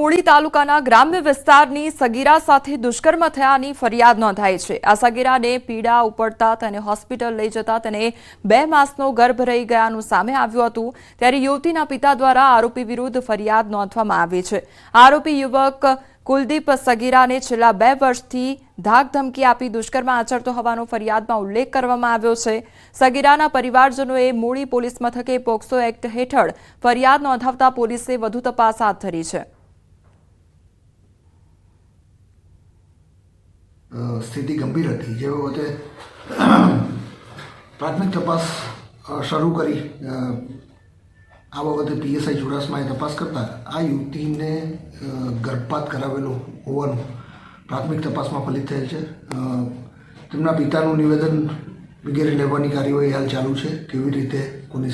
મૂળી તાલુકાના ગ્રામ્ય વિસ્તારની સગીરા સાથે દુષ્કર્મ થયાની ફરિયાદ નોંધાઈ છે. આ સગીરાને પીડા ઉપડતા તેને હોસ્પિટલ લઈ જતા તેને બે માસનો ગર્ભ રહી ગયાનું સામે આવ્યું હતું. ત્યારે યુવતીના પિતા દ્વારા આરોપી વિરુદ્ધ ફરિયાદ નોંધવામાં આવી છે. આરોપી યુવક કુલદીપ સગીરાને છેલ્લા બે વર્ષથી ધાકધમકી આપી દુષ્કર્મ આચરતો હોવાનો ફરિયાદમાં ઉલ્લેખ કરવામાં આવ્યો છે. સગીરાના પરિવારજનોએ મૂળી પોલીસ મથકે પોક્સો એક્ટ હેઠળ ફરિયાદ નોંધાવતા પોલીસે વધુ તપાસ હાથ ધરી છે. સ્થિતિ ગંભીર હતી. જે વખતે પ્રાથમિક તપાસ શરૂ કરી આ બાબતે પીએસઆઈ ચુડાસમાએ તપાસ કરતા આ યુવતીને ગર્ભપાત કરાવેલો હોવાનું પ્રાથમિક તપાસમાં ફલિત થયેલ છે. તેમના પિતાનું નિવેદન વગેરે લેવાની કાર્યવાહી હાલ ચાલુ છે. કેવી રીતે કોની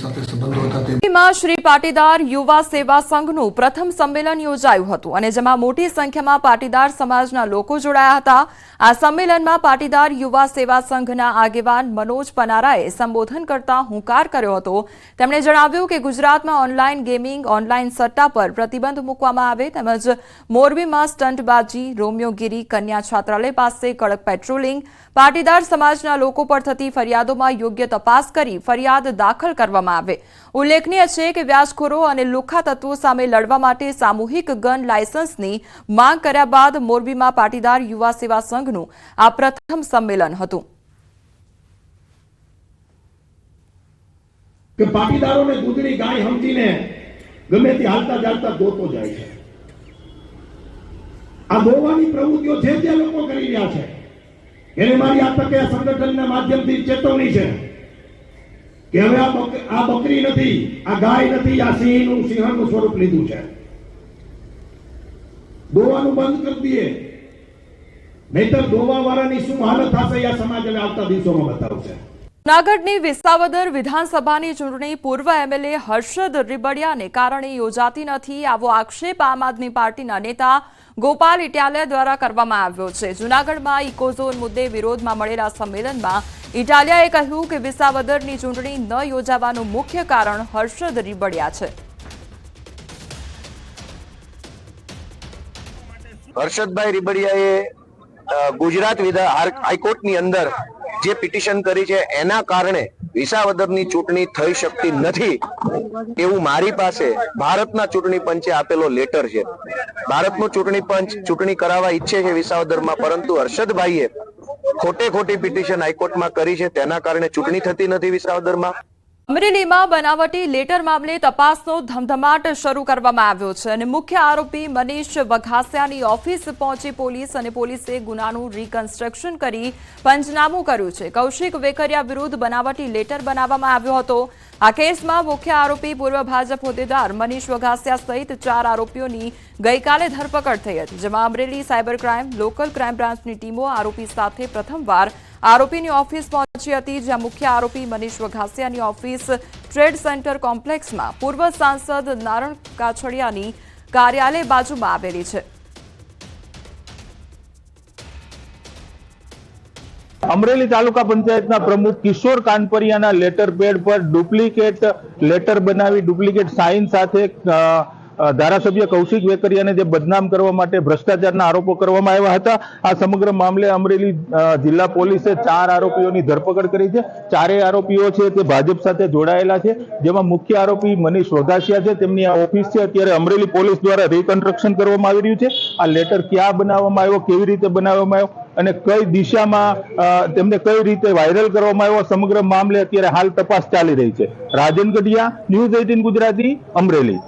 શ્રી પાટીદાર યુવા સેવા સંઘનું પ્રથમ સંમેલન યોજાયું હતું અને જેમાં મોટી સંખ્યામાં પાટીદાર સમાજના લોકો જોડાયા હતા. આ સંમેલનમાં પાટીદાર યુવા સેવા સંઘના આગેવાન મનોજ પનારાએ સંબોધન કરતા હુંકાર કર્યો હતો. તેમણે જણાવ્યું કે ગુજરાતમાં ઓનલાઈન ગેમિંગ, ઓનલાઈન સટ્ટા પર પ્રતિબંધ મૂકવામાં આવે તેમજ મોરબીમાં સ્ટંટબાજી રોમિયોગીરી કન્યા છાત્રાલય પાસે કડક પેટ્રોલિંગ, પાટીદાર સમાજના લોકો પર થતી ફરિયાદોમાં યોગ્ય તપાસ કરી ફરિયાદ દાખલ કરવામાં આવે. ઉલ્લેખનીય છે કે વ્યાજખોરો અને લુખા તત્વો સામે લડવા માટે સામૂહિક ગન લાયસન્સની માંગ કર્યા બાદ મોરબીમાં પાટીદાર યુવા સેવા સંઘનું આ પ્રથમ સંમેલન હતું. કે પાટીદારોને દૂધની ગાય સમજીને ગમે તે હાલતા ચાલતા દોતો જાય છે. આ દોવાની પ્રવૃત્તિઓ જે તે લોકો કરી રહ્યા છે, એને મારી આ તકે સંગઠનના માધ્યમથી ચેતવણી છે. કે હવે આ બકરી નથી, આ ગાય નથી, આ સિંહનું સિંહણનું સ્વરૂપ લીધું છે. દોવાનું બંધ કરી દઈએ. નહીતર દોવા વાળાની શું હાલત થશે આ સમાજ આવતા દિવસોમાં બતાવશે. જૂનાગઢની વિસાવદર વિધાનસભાની ચૂંટણી પૂર્વ એમએલએ હર્ષદ રીબડિયાને કારણે યોજાતી નથી, આવો આક્ષેપ આમ આદમી પાર્ટીના નેતા ગોપાલ ઇટાલિયા દ્વારા કરવામાં આવ્યો છે. જૂનાગઢમાં ઇકોઝોન મુદ્દે વિરોધમાં મળેલા સંમેલનમાં ઇટાલિયાએ કહ્યું કે વિસાવદરની ચૂંટણી ન યોજાવાનું મુખ્ય કારણ હર્ષદ રીબડિયા છે. હર્ષદભાઈ રીબડિયાએ ગુજરાત હાઈકોર્ટની અંદર જે પિટિશન કરી છે, એના કારણે વિસાવદરની ચૂંટણી થઈ શકતી નથી એવું મારી પાસે ભારતના ચૂંટણી પંચે આપેલો લેટર છે. ભારતનું ચૂંટણી પંચ ચૂંટણી કરાવવા ઈચ્છે છે વિસાવદરમાં, પરંતુ હર્ષદભાઈએ ખોટે ખોટી પિટિશન હાઈકોર્ટમાં કરી છે. તેના કારણે ચૂંટણી થતી નથી વિસાવદરમાં. અમરેલીમાં બનાવટી લેટર મામલે તપાસનો ધમધમાટ શરૂ કરવામાં આવ્યો છે અને મુખ્ય આરોપી મનીષ વઘાસિયાની ઓફિસ પહોંચી પોલીસ અને પોલીસે ગુનાનું રીકન્સ્ટ્રક્શન કરી પંચનામું કર્યું છે. કૌશિક વેકરિયા વિરુદ્ધ બનાવટી લેટર બનાવવામાં આવ્યો હતો. આ કેસમાં મુખ્ય આરોપી પૂર્વ ભાજપ હોદ્દેદાર મનીષ વઘાસિયા સહિત ચાર આરોપીઓની ગઈકાલે ધરપકડ થઈ હતી, જેમાં Amreli cyber crime, local crime બ્રાન્ચની ટીમો આરોપી સાથે પ્રથમવાર આરોપીની ઓફિસ પહોંચી હતી, જ્યાં મુખ્ય આરોપી મનીષ વઘાસિયાની ઓફિસ ટ્રેડ સેન્ટર કોમ્પ્લેક્સમાં પૂર્વ સાંસદ નારણ કાછડિયાની કાર્યાલય બાજુમાં આવેલી છે. અમરેલી તાલુકા પંચાયતના પ્રમુખ કિશોર કાનપરિયાના લેટર પેડ પર ડુપ્લિકેટ લેટર બનાવી ડુપ્લિકેટ સાઇન સાથે ધારાસભ્ય કૌશિક વેકરિયાને જે બદનામ કરવા માટે ભ્રષ્ટાચારના આરોપો કરવામાં આવ્યા હતા, આ સમગ્ર મામલે અમરેલી જિલ્લા પોલીસે ચાર આરોપીઓની ધરપકડ કરી છે. ચારેય આરોપીઓ છે તે ભાજપ સાથે જોડાયેલા છે. જેમાં મુખ્ય આરોપી મનીષ વઘાસિયા છે. તેમની આ ઓફિસ છે. અત્યારે અમરેલી પોલીસ દ્વારા રિકન્સ્ટ્રક્શન કરવામાં આવી રહ્યું છે. આ લેટર ક્યાં બનાવવામાં આવ્યો? કેવી રીતે બનાવવામાં આવ્યો? અને કઈ દિશામાં તેમને કઈ રીતે વાયરલ કરવામાં આવ્યો? સમગ્ર મામલે અત્યારે હાલ તપાસ ચાલી રહી છે. Rajan Gadhiya, news eighteen Gujarati, Amreli.